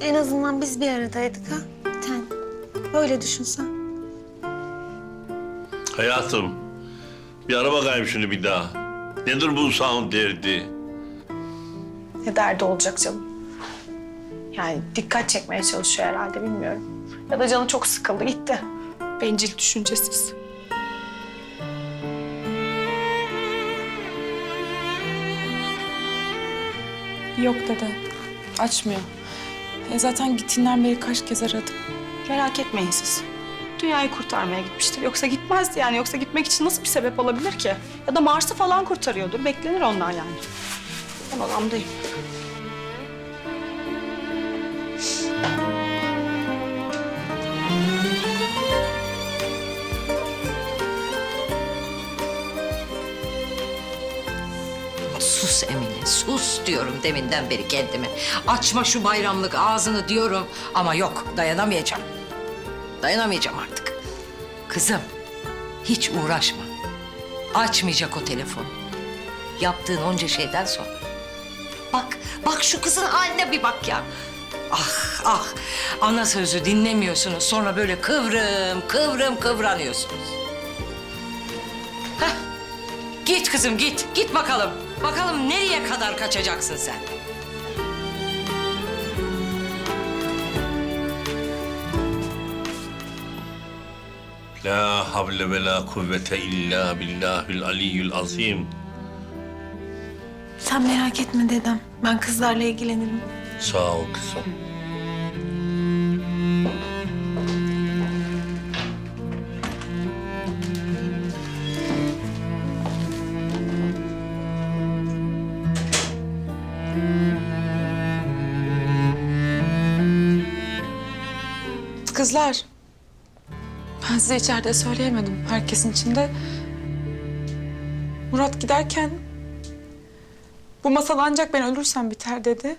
en azından biz bir aradaydık ha. Bir tane. Böyle düşünsen. Hayatım, bir ara bakayım şunu bir daha. Nedir bu sound derdi? Ne derdi olacak canım? Yani dikkat çekmeye çalışıyor herhalde bilmiyorum. Ya da canı çok sıkıldı gitti. Bencil düşüncesiz. Yok dede. Açmıyor. E zaten gittiğinden beri kaç kez aradım. Merak etmeyin siz. Dünyayı kurtarmaya gitmiştir. Yoksa gitmezdi yani. Yoksa gitmek için nasıl bir sebep olabilir ki? Ya da Mars'ı falan kurtarıyordur. Beklenir ondan yani. Ben odamdayım. Sus Emine, sus diyorum deminden beri kendime. Açma şu bayramlık ağzını diyorum ama yok dayanamayacağım. Dayanamayacağım artık. Kızım, hiç uğraşma. Açmayacak o telefonu. Yaptığın onca şeyden sonra. Bak, bak şu kızın haline bir bak ya. Ah, ah. Ana sözü dinlemiyorsunuz. Sonra böyle kıvrım, kıvrım kıvranıyorsunuz. Git kızım git. Git bakalım. Bakalım nereye kadar kaçacaksın sen? La havle ve la kuvvete illa billahil aliyyül azim. Sen merak etme dedem. Ben kızlarla ilgilenirim. Sağ ol kızım. Kızlar. Ben size içeride söyleyemedim. Herkesin içinde. Murat giderken... Bu masal ancak ben ölürsem biter dedi.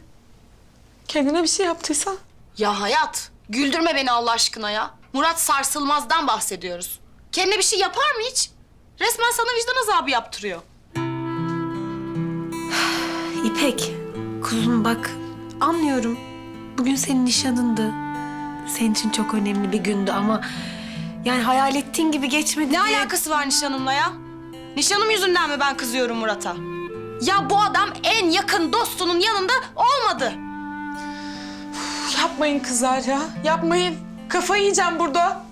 Kendine bir şey yaptıysa... Ya hayat, güldürme beni Allah aşkına ya. Murat Sarsılmaz'dan bahsediyoruz. Kendine bir şey yapar mı hiç? Resmen sana vicdan azabı yaptırıyor. İpek, kuzum bak anlıyorum. Bugün senin nişanındı. Senin için çok önemli bir gündü ama... Yani hayal ettiğin gibi geçmedi Ne diye- alakası var nişanımla ya? Nişanım yüzünden mi ben kızıyorum Murat'a? Ya bu adam en yakın dostunun yanında olmadı. Yapmayın kızlar ya. Yapmayın. Kafayı yiyeceğim burada.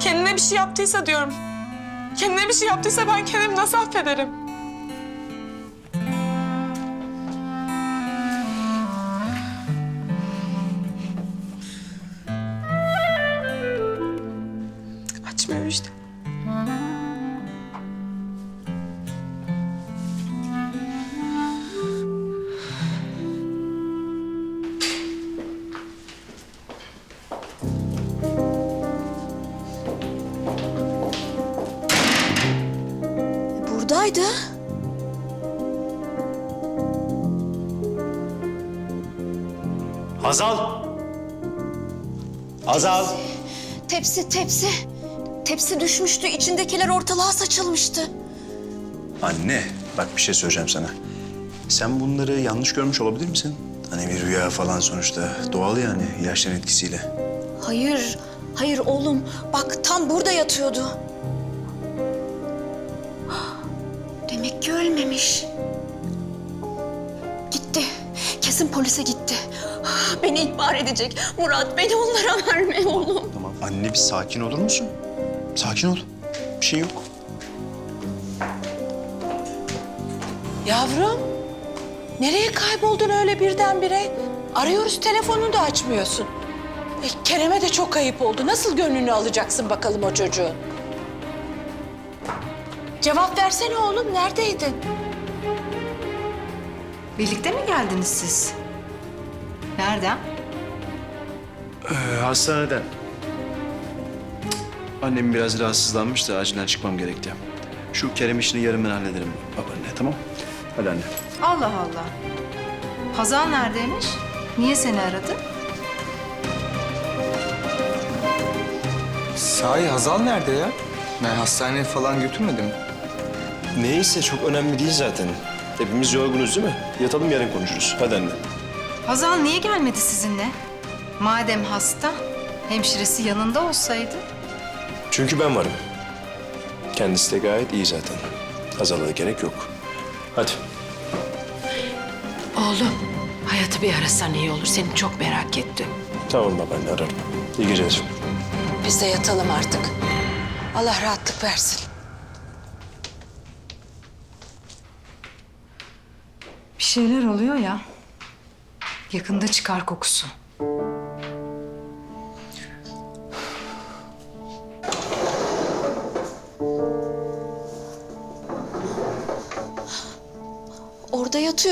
Kendine bir şey yaptıysa diyorum. Kendine bir şey yaptıysa ben kendimi nasıl affederim? İşte. Buradaydı. Hazal! Hazal! Tepsi, tepsi. Tepsi düşmüştü, içindekiler ortalığa saçılmıştı. Anne, bak bir şey söyleyeceğim sana. Sen bunları yanlış görmüş olabilir misin? Hani bir rüya falan sonuçta. Doğal yani ilaçların etkisiyle. Hayır, hayır oğlum. Bak tam burada yatıyordu. Demek ki ölmemiş. Gitti. Kesin polise gitti. Beni ihbar edecek. Murat beni onlara verme oğlum. Tamam. Anne bir sakin olur musun? Sakin ol. Bir şey yok. Yavrum, nereye kayboldun öyle birdenbire? Arıyoruz telefonunu da açmıyorsun. E, Kerem'e de çok ayıp oldu. Nasıl gönlünü alacaksın bakalım o çocuğun? Cevap versene oğlum, neredeydin? Birlikte mi geldiniz siz? Nereden? Ee, hastaneden. Annem biraz rahatsızlanmış da acilen çıkmam gerekti. Şu Kerem işini yarın ben hallederim babaanne, tamam? Hadi anne. Allah Allah. Hazal neredeymiş? Niye seni aradı? Sahi Hazal nerede ya? Ben hastaneye falan götürmedim. Neyse çok önemli değil zaten. Hepimiz yorgunuz değil mi? Yatalım yarın konuşuruz. Hadi anne. Hazal niye gelmedi sizinle? Madem hasta, hemşiresi yanında olsaydı. Çünkü ben varım. Kendisi de gayet iyi zaten. Hazal'a da gerek yok. Hadi. Oğlum, hayatı bir arasan iyi olur. Seni çok merak ettim. Tamam babaanne ararım. İyi geceler. Biz de yatalım artık. Allah rahatlık versin. Bir şeyler oluyor ya. Yakında çıkar kokusu.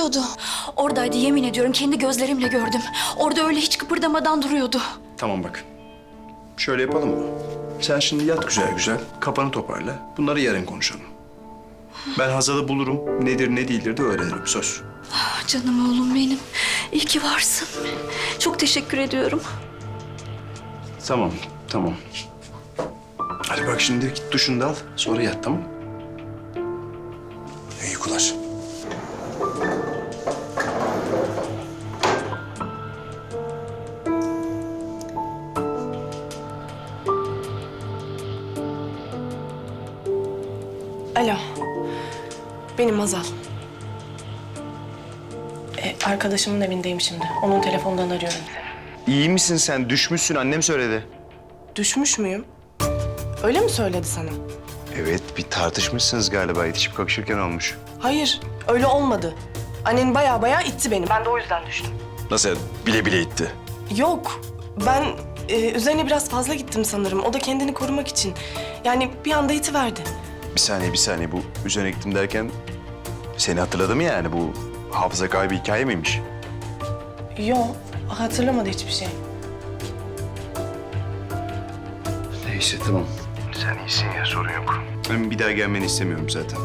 Yatıyordu. Oradaydı yemin ediyorum kendi gözlerimle gördüm. Orada öyle hiç kıpırdamadan duruyordu. Tamam bak. Şöyle yapalım mı? Sen şimdi yat güzel güzel. Kafanı toparla. Bunları yarın konuşalım. Ben Hazal'ı bulurum. Nedir ne değildir de öğrenirim. Söz. Canım oğlum benim. İyi ki varsın. Çok teşekkür ediyorum. Tamam, tamam. Hadi bak şimdi git duşunu da al. Sonra yat tamam mı? Alo. Benim Hazal. E, arkadaşımın evindeyim şimdi. Onun telefonundan arıyorum. İyi misin sen? Düşmüşsün. Annem söyledi. Düşmüş müyüm? Öyle mi söyledi sana? Evet, bir tartışmışsınız galiba. Yetişip kakışırken olmuş. Hayır, öyle olmadı. Annen baya baya itti beni. Ben de o yüzden düştüm. Nasıl yani? Bile bile itti. Yok, ben e, üzerine biraz fazla gittim sanırım. O da kendini korumak için. Yani bir anda itiverdi. Bir saniye, bir saniye. Bu üzerine gittim derken... Seni hatırladı mı yani? Bu hafıza kaybı hikaye miymiş? Yok, hatırlamadı hiçbir şey. Neyse, tamam. Sen iyisin ya, sorun yok. Ben bir daha gelmeni istemiyorum zaten.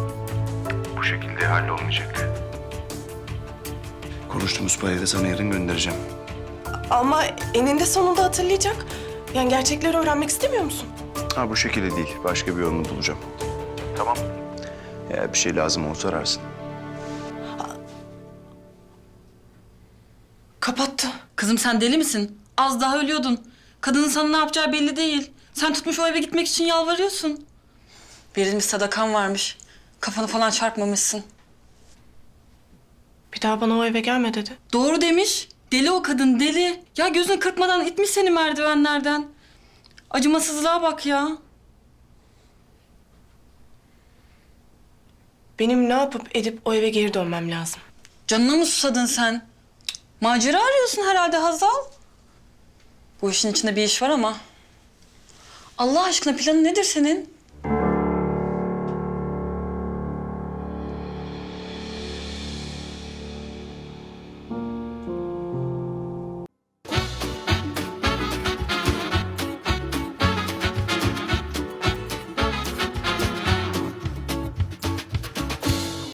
Bu şekilde hallolmayacak. Konuştuğumuz parayı da sana yarın göndereceğim. Ama eninde sonunda hatırlayacak. Yani gerçekleri öğrenmek istemiyor musun? Ha bu şekilde değil. Başka bir yolunu bulacağım. Tamam. Eğer bir şey lazım olsa ararsın. Kapattı. Kızım sen deli misin? Az daha ölüyordun. Kadının sana ne yapacağı belli değil. Sen tutmuş o eve gitmek için yalvarıyorsun. Verilmiş sadakan varmış. Kafanı falan çarpmamışsın. Bir daha bana o eve gelme dedi. Doğru demiş. Deli o kadın deli. Ya gözünü kırpmadan itmiş seni merdivenlerden. Acımasızlığa bak ya. Benim ne yapıp edip o eve geri dönmem lazım. Canına mı susadın sen? Macera arıyorsun herhalde Hazal. Bu işin içinde bir iş var ama. Allah aşkına planın nedir senin?